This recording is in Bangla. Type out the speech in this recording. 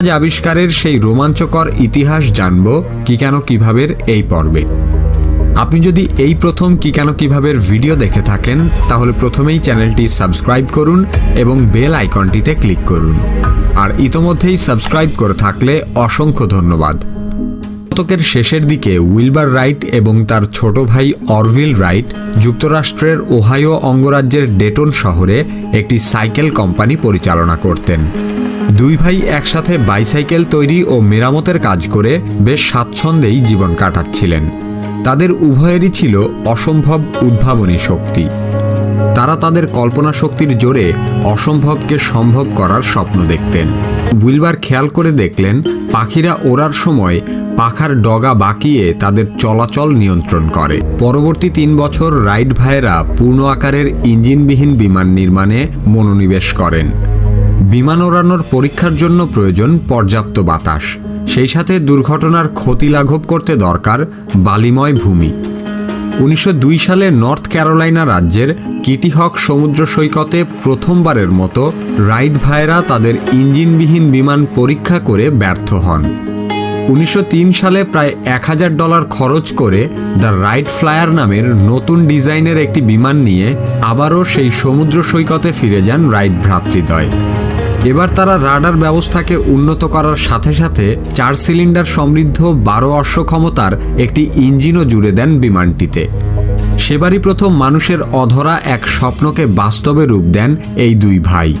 আজ আবিষ্কারের সেই রোমাঞ্চকর ইতিহাস জানব কি কেন কিভাবের এই পর্বে। আপনি যদি এই প্রথম কি কেন কিভাবের ভিডিও দেখে থাকেন, তাহলে প্রথমেই চ্যানেলটি সাবস্ক্রাইব করুন এবং বেল আইকনটিতে ক্লিক করুন। আর ইতোমধ্যেই সাবস্ক্রাইব করে থাকলে অসংখ্য ধন্যবাদ। শতকের শেষের দিকে উইলবার রাইট এবং তার ছোট ভাই অরভিল রাইট যুক্তরাষ্ট্রের ওহাইও অঙ্গরাজ্যের ডেটন শহরে একটি সাইকেল কোম্পানি পরিচালনা করতেন। দুই ভাই একসাথে বাইসাইকেল তৈরি ও মেরামতের কাজ করে বেশ স্বাচ্ছন্দ্যেই জীবন কাটাচ্ছিলেন। তাদের উভয়েরই ছিল অসম্ভব উদ্ভাবনী শক্তি। তারা তাদের কল্পনা শক্তির জোরে অসম্ভবকে সম্ভব করার স্বপ্ন দেখতেন। উইলবার খেয়াল করে দেখলেন, পাখিরা ওড়ার সময় পাখার ডগা বাঁকিয়ে তাদের চলাচল নিয়ন্ত্রণ করে। পরবর্তী তিন বছর রাইট ভাইয়েরা পূর্ণ আকারের ইঞ্জিনবিহীন বিমান নির্মাণে মনোনিবেশ করেন। বিমান ওড়ানোর পরীক্ষার জন্য প্রয়োজন পর্যাপ্ত বাতাস। সেই সাথে দুর্ঘটনার ক্ষতি লাঘব করতে দরকার বালিময় ভূমি। উনিশশো দুই সালে নর্থ ক্যারোলাইনা রাজ্যের কিটিহক সমুদ্র সৈকতে প্রথমবারের মতো রাইড ভাইরা তাদের ইঞ্জিনবিহীন বিমান পরীক্ষা করে ব্যর্থ হন। উনিশশো তিন সালে প্রায় এক হাজার ডলার খরচ করে দ্য রাইট ফ্লায়ার নামের নতুন ডিজাইনের একটি বিমান নিয়ে আবারও সেই সমুদ্র সৈকতে ফিরে যান রাইট ভ্রাতৃদ্বয়। এবার তারা রাডার ব্যবস্থাকে উন্নত করার সাথে সাথে চার সিলিন্ডার সমৃদ্ধ বারো অশ্ব ক্ষমতার একটি ইঞ্জিনও জুড়ে দেন বিমানটিতে। সেবারই প্রথম মানুষের অধরা এক স্বপ্নকে বাস্তবে রূপ দেন এই দুই ভাই।